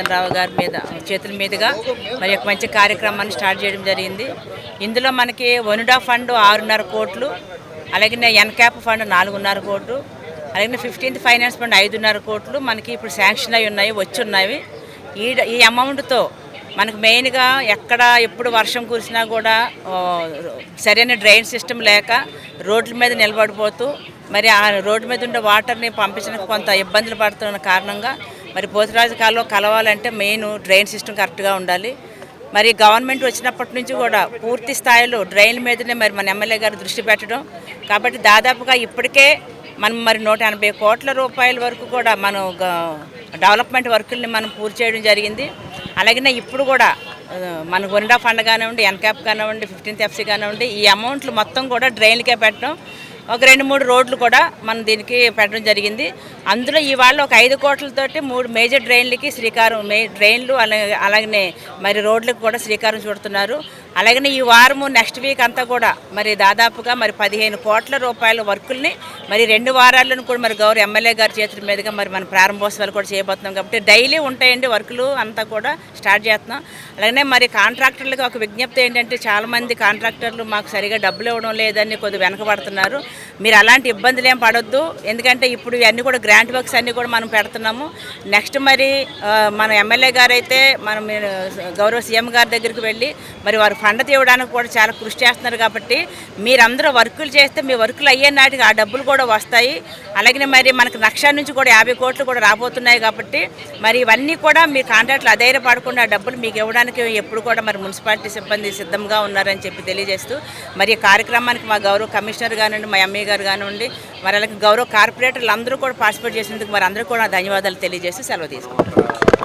రావు గారి మీద చేతుల మీదుగా మరి ఒక మంచి కార్యక్రమాన్ని స్టార్ట్ చేయడం జరిగింది. ఇందులో మనకి వనుడా ఫండ్ ఆరున్నర కోట్లు అలాగే ఎన్క్యాప్ ఫండ్ నాలుగున్నర కోట్లు అలాగే ఫిఫ్టీన్త్ ఫైనాన్స్ ఫండ్ ఐదున్నర కోట్లు మనకి ఇప్పుడు శాంక్షన్ అయి ఉన్నాయి వచ్చి ఉన్నాయి ఈ ఈ అమౌంట్తో మనకు మెయిన్గా ఎక్కడ ఎప్పుడు వర్షం కురిసినా కూడా సరైన డ్రైన్ సిస్టమ్ లేక రోడ్ల మీద నిలబడిపోతూ మరి ఆ రోడ్డు మీద ఉండే వాటర్ని పంపించడానికి కొంత ఇబ్బందులు పడుతున్న కారణంగా మరి పోతురాజు కాలంలో కలవాలంటే మెయిన్ డ్రైన్ సిస్టమ్ కరెక్ట్గా ఉండాలి. మరి గవర్నమెంట్ వచ్చినప్పటి నుంచి కూడా పూర్తి స్థాయిలో డ్రైన్ మీదనే మరి మన ఎమ్మెల్యే గారు దృష్టి పెట్టడం. కాబట్టి దాదాపుగా ఇప్పటికే మనం మరి నూట ఎనభై కోట్ల రూపాయల వరకు కూడా మనం డెవలప్మెంట్ వర్కుల్ని మనం పూర్తి చేయడం జరిగింది. అలాగే ఇప్పుడు కూడా మన వనిడా ఫండ్ కానివ్వండి ఎన్క్యాప్ కానివ్వండి ఫిఫ్టీన్త్ ఎఫ్సీ కానివ్వండి ఈ అమౌంట్లు మొత్తం కూడా డ్రైన్లకే పెట్టడం. ఒక రెండు మూడు రోడ్లు కూడా మనం దీనికి పెట్టడం జరిగింది. అందులో ఇవాళ ఒక ఐదు కోట్లతోటి మూడు మేజర్ డ్రైన్లకి శ్రీకారం మే డ్రైన్లు అలాగే అలాగనే మరి రోడ్లకు కూడా శ్రీకారం చుడుతున్నారు. అలాగనే ఈ వారము నెక్స్ట్ వీక్ అంతా కూడా మరి దాదాపుగా మరి పదిహేను కోట్ల రూపాయల వర్కుల్ని మరి రెండు వారాలను కూడా మరి గౌరవ ఎమ్మెల్యే గారి చేతుల మీదుగా మరి మన ప్రారంభోత్సవాలు కూడా చేయబోతున్నాం. కాబట్టి డైలీ ఉంటాయండి వర్కులు అంతా కూడా. స్టార్ట్ చేస్తున్నాం. అలాగే మరి కాంట్రాక్టర్లకు ఒక విజ్ఞప్తి ఏంటంటే చాలామంది కాంట్రాక్టర్లు మాకు సరిగా డబ్బులు ఇవ్వడం లేదని కొద్దిగా వెనకబడుతున్నారు. మీరు అలాంటి ఇబ్బందులు ఏం పడొద్దు. ఎందుకంటే ఇప్పుడు ఇవన్నీ కూడా గ్రాంట్ వర్క్స్ అన్నీ కూడా మనం పెడుతున్నాము. నెక్స్ట్ మరి మన ఎమ్మెల్యే గారు అయితే మనం మీరు గౌరవ సీఎం గారి దగ్గరికి వెళ్ళి మరి వారు ఫండ్ తీయడానికి కూడా చాలా కృషి చేస్తున్నారు కాబట్టి మీరందరూ వర్కులు చేస్తే మీ వర్కులు అయ్యే నాటికి ఆ డబ్బులు కూడా వస్తాయి. అలాగే మరి మనకు లక్ష నుంచి కూడా యాభై కోట్లు కూడా రాబోతున్నాయి కాబట్టి మరి ఇవన్నీ కూడా మీ కాంట్రాక్ట్లు అధైర్యపడకుండా ఆ డబ్బులు మీకు ఇవ్వడానికి ఎప్పుడు కూడా మరి మున్సిపాలిటీ సిబ్బంది సిద్ధంగా ఉన్నారని చెప్పి తెలియజేస్తూ మరి ఈ కార్యక్రమానికి మా గౌరవ కమిషనర్ కానివ్వండి మా ఎమ్మె గారు కానివ్వండి మరి అలాగే గౌరవ కార్పొరేటర్లు అందరూ కూడా పార్టిసిపేట్ చేసేందుకు మరి అందరూ కూడా ధన్యవాదాలు తెలియజేసి సెలవు తీసుకుంటారు